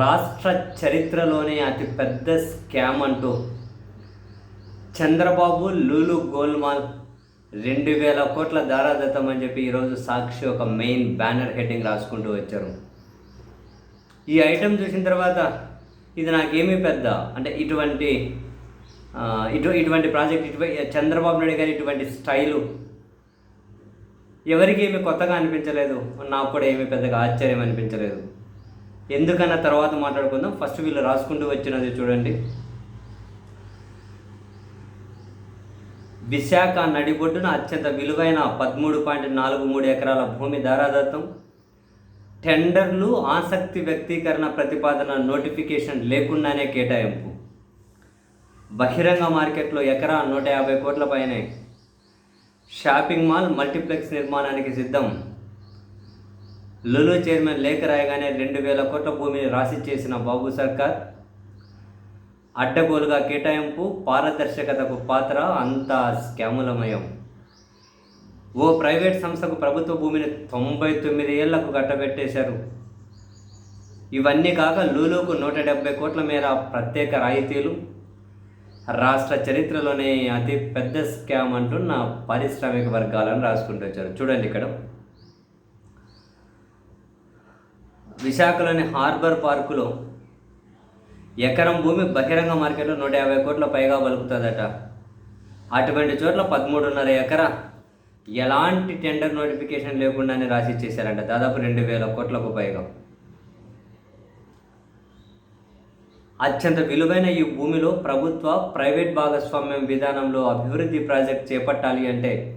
రాష్ట్ర చరిత్రలోనే అతి పెద్ద స్కామ్ అంటూ చంద్రబాబు లూలు గోల్మాల్ రెండు వేల కోట్ల దారాదత్తం అని చెప్పి ఈరోజు సాక్షి ఒక మెయిన్ బ్యానర్ హెడ్డింగ్ రాసుకుంటూ వచ్చారు. ఈ ఐటెం చూసిన తర్వాత ఇది నాకేమీ పెద్ద అంటే ఇటువంటి ఇటు ఇటువంటి ప్రాజెక్ట్ ఇటువంటి చంద్రబాబు నాయుడు గారి ఇటువంటి స్టైలు ఎవరికి ఏమి కొత్తగా అనిపించలేదు. నాకు కూడా ఏమీ పెద్దగా ఆశ్చర్యం అనిపించలేదు. ఎందుకన్నా తర్వాత మాట్లాడుకుందాం. ఫస్ట్ వీళ్ళు రాసుకుంటూ వచ్చినది చూడండి. విశాఖ నడిబొడ్డున అత్యంత విలువైన పదమూడు పాయింట్ నాలుగు మూడు ఎకరాల భూమి దారాదత్తం. టెండర్లు ఆసక్తి వ్యక్తీకరణ ప్రతిపాదన నోటిఫికేషన్ లేకుండానే కేటాయింపు. బహిరంగ మార్కెట్లో ఎకరా నూట యాభై కోట్ల పైనే. షాపింగ్ మాల్ మల్టీప్లెక్స్ నిర్మాణానికి సిద్ధం. లులు చైర్మన్ లేఖ రాయగానే రెండు వేల కోట్ల భూమిని రాసి చేసిన బాబు సర్కార్ అడ్డగోలుగా కేటాయింపు పారదర్శకతకు పాత్ర అంతా స్కాములమయం. ఓ ప్రైవేట్ సంస్థకు ప్రభుత్వ భూమిని తొంభై తొమ్మిది ఏళ్ళకు కట్టబెట్టేశారు. ఇవన్నీ కాక లూలుకు నూట డెబ్బై కోట్ల మేర ప్రత్యేక రాయితీలు. రాష్ట్ర చరిత్రలోనే అతి పెద్ద స్కామ్ అంటున్న పారిశ్రామిక వర్గాలను రాసుకుంటూ వచ్చారు. చూడండి ఇక్కడ. విశాఖలోని హార్బర్ పార్కులో ఎకరం భూమి బహిరంగ మార్కెట్లో నూట యాభై కోట్ల పైగా బలుకుతుందట అటువంటి చోట్ల పదమూడున్నర ఎకరా ఎలాంటి టెండర్ నోటిఫికేషన్ లేకుండానే రాసి ఇచ్చేశారంట దాదాపు రెండు వేల కోట్లకు పైగా. అత్యంత విలువైన ఈ భూమిలో ప్రభుత్వ ప్రైవేట్ భాగస్వామ్యం విధానంలో అభివృద్ధి ప్రాజెక్ట్ చేపట్టాలి అంటే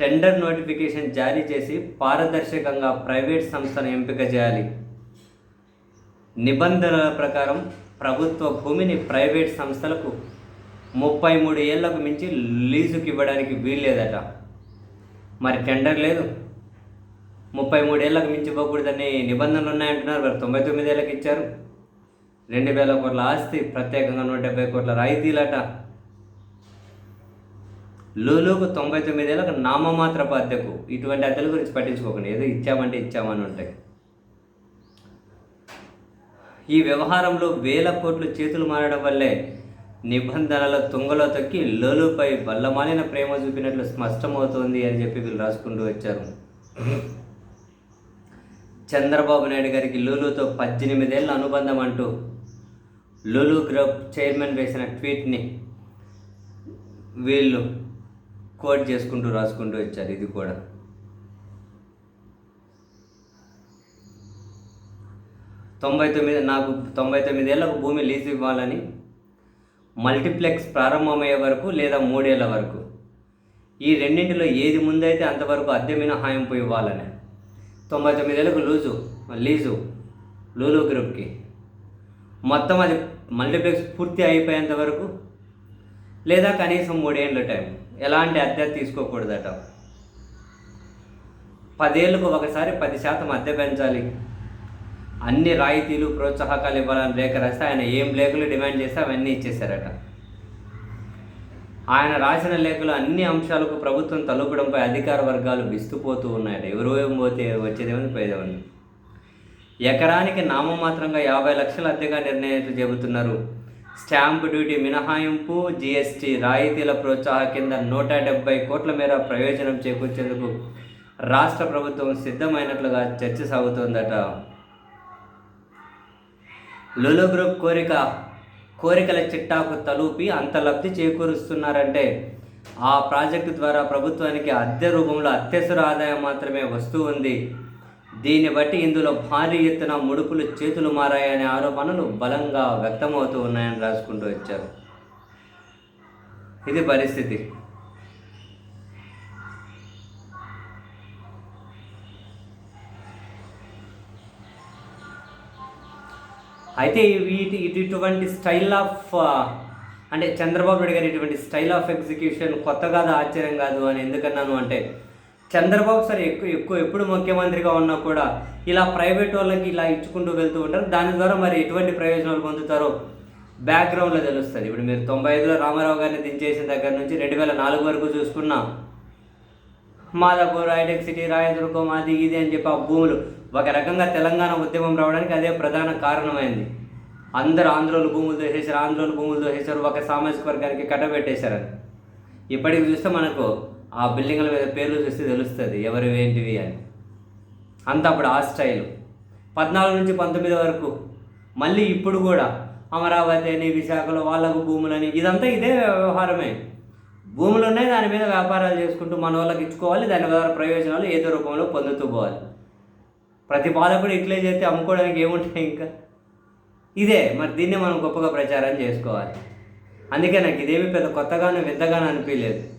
టెండర్ నోటిఫికేషన్ జారీ చేసి పారదర్శకంగా ప్రైవేట్ సంస్థను ఎంపిక చేయాలి. నిబంధనల ప్రకారం ప్రభుత్వ భూమిని ప్రైవేట్ సంస్థలకు ముప్పై మూడు ఏళ్ళకు మించి లీజుకి ఇవ్వడానికి వీల్లేదట. మరి టెండర్ లేదు. ముప్పై మూడేళ్ళకు మించి ఇవ్వకూడదని నిబంధనలు ఉన్నాయంటున్నారు. మరి తొంభై తొమ్మిది ఏళ్ళకి ఇచ్చారు. రెండు వేల కోట్ల ఆస్తి ప్రత్యేకంగా నూట డెబ్బై కోట్ల రాయితీలట. లూలుకు తొంభై తొమ్మిది ఏళ్ళకు నామమాత్ర అద్దెకు ఇటువంటి అద్దెల గురించి పట్టించుకోకండి. ఏదో ఇచ్చామంటే ఇచ్చామని ఉంటాయి. ఈ వ్యవహారంలో వేల కోట్లు చేతులు మారడం వల్లే నిబంధనల తుంగలో తొక్కి లోలుపై వల్లమాలిన ప్రేమ చూపినట్లు స్పష్టమవుతోంది అని చెప్పి వీళ్ళు రాసుకుంటూ వచ్చారు. చంద్రబాబు నాయుడు గారికి లూలుతో పద్దెనిమిదేళ్ళ అనుబంధం అంటూ లూలు గ్రూప్ చైర్మన్ వేసిన ట్వీట్ని వీళ్ళు కోట్ చేసుకుంటూ రాసుకుంటూ వచ్చారు ఇది కూడా. తొంభై తొమ్మిది నాకు తొంభై తొమ్మిదేళ్ళకు భూమి లీజు ఇవ్వాలని మల్టీప్లెక్స్ ప్రారంభమయ్యే వరకు లేదా మూడేళ్ళ వరకు. ఈ రెండింటిలో ఏది ముందైతే అంతవరకు అద్దె మినహాయింపు ఇవ్వాలని. తొంభై తొమ్మిదేళ్ళకు లూజు లీజు లూలు గ్రూప్కి. మొత్తం అది మల్టీప్లెక్స్ పూర్తి అయిపోయేంత వరకు లేదా కనీసం మూడేళ్ళ టైం. ఎలాంటి అద్దె తీసుకోకూడదట. పదేళ్ళకు ఒకసారి పది శాతం అద్దె పెంచాలి. అన్ని రాయితీలు ప్రోత్సాహకాలు ఇవ్వాలని లేఖ రాస్తే ఆయన ఏం లేఖలు డిమాండ్ చేస్తే అవన్నీ ఇచ్చేశారట. ఆయన రాసిన లేఖలు అన్ని అంశాలకు ప్రభుత్వం తలుపుడంపై అధికార వర్గాలు విస్తుపోతూ ఉన్నాయట. ఎవరు ఏం పోతే వచ్చేదేమని పోయేదేమని. ఎకరానికి నామమాత్రంగా యాభై లక్షల అద్దెగా నిర్ణయించు చెబుతున్నారు స్టాంప్ డ్యూటీ మినహాయింపు జిఎస్టీ రాయితీల ప్రోత్సాహ కింద నూట డెబ్బై కోట్ల మేర ప్రయోజనం చేకూర్చేందుకు రాష్ట్ర ప్రభుత్వం సిద్ధమైనట్లుగా చర్చ సాగుతోందట. లులు గ్రూప్ కోరిక కోరికల చిట్టాకు తలూపి అంత లబ్ధి చేకూరుస్తున్నారంటే ఆ ప్రాజెక్టు ద్వారా ప్రభుత్వానికి అద్దె రూపంలో అత్యవసర ఆదాయం మాత్రమే వస్తూ ఉంది. దీన్ని బట్టి ఇందులో భారీ ఎత్తున ముడుపులు చేతులు మారాయనే ఆరోపణలు బలంగా వ్యక్తమవుతూ ఉన్నాయని రాసుకుంటూ వచ్చారు. ఇది పరిస్థితి. అయితే వీటి ఇటు ఇటువంటి స్టైల్ ఆఫ్ అంటే చంద్రబాబు నాయుడు గారి ఇటువంటి స్టైల్ ఆఫ్ ఎగ్జిక్యూషన్ కొత్త కాదు ఆశ్చర్యం కాదు అని ఎందుకన్నాను అంటే చంద్రబాబు సార్ ఎక్కువ ఎక్కువ ఎప్పుడు ముఖ్యమంత్రిగా ఉన్నా కూడా ఇలా ప్రైవేట్ వాళ్ళకి ఇలా ఇచ్చుకుంటూ వెళ్తూ ఉంటారు. దాని ద్వారా మరి ఎటువంటి ప్రయోజనాలు పొందుతారో బ్యాక్గ్రౌండ్లో తెలుస్తుంది. ఇప్పుడు మీరు తొంభై ఐదులో రామారావు గారిని దించేసిన దగ్గర నుంచి రెండు వేల నాలుగు వరకు చూసుకున్నా మాదాపూర్ హైటెక్ సిటీ రాయదుర్గం అది ఇది అని చెప్పి ఆ భూములు ఒక రకంగా తెలంగాణ ఉద్యమం రావడానికి అదే ప్రధాన కారణమైంది. అందరు ఆంధ్రోలు భూములు దోసేశారు ఆంధ్రోలు భూములు దోసేశారు ఒక సామాజిక వర్గానికి కట్టబెట్టేశారు. ఇప్పటికి చూస్తే మనకు ఆ బిల్డింగ్ల మీద పేర్లు చూస్తే తెలుస్తుంది ఎవరు ఏంటివి అని. అంత అప్పుడు ఆ స్టైల్. పద్నాలుగు నుంచి పంతొమ్మిది వరకు. మళ్ళీ ఇప్పుడు కూడా అమరావతి అని విశాఖలో వాళ్ళకు భూములని ఇదంతా ఇదే వ్యవహారమే. భూములు ఉన్నాయి దాని మీద వ్యాపారాలు చేసుకుంటూ మన వాళ్ళకి ఇచ్చుకోవాలి దాని ద్వారా ప్రయోజనాలు ఏదో రూపంలో పొందుతూ పోవాలి. ప్రతి పాలకుడు ఇట్లే చేస్తే అమ్ముకోవడానికి ఏముంటాయి ఇంకా? ఇదే మరి దీన్ని మనం గొప్పగా ప్రచారం చేసుకోవాలి. అందుకే నాకు ఇదేమి పెద్ద కొత్తగానో వింతగానో అనిపించలేదు.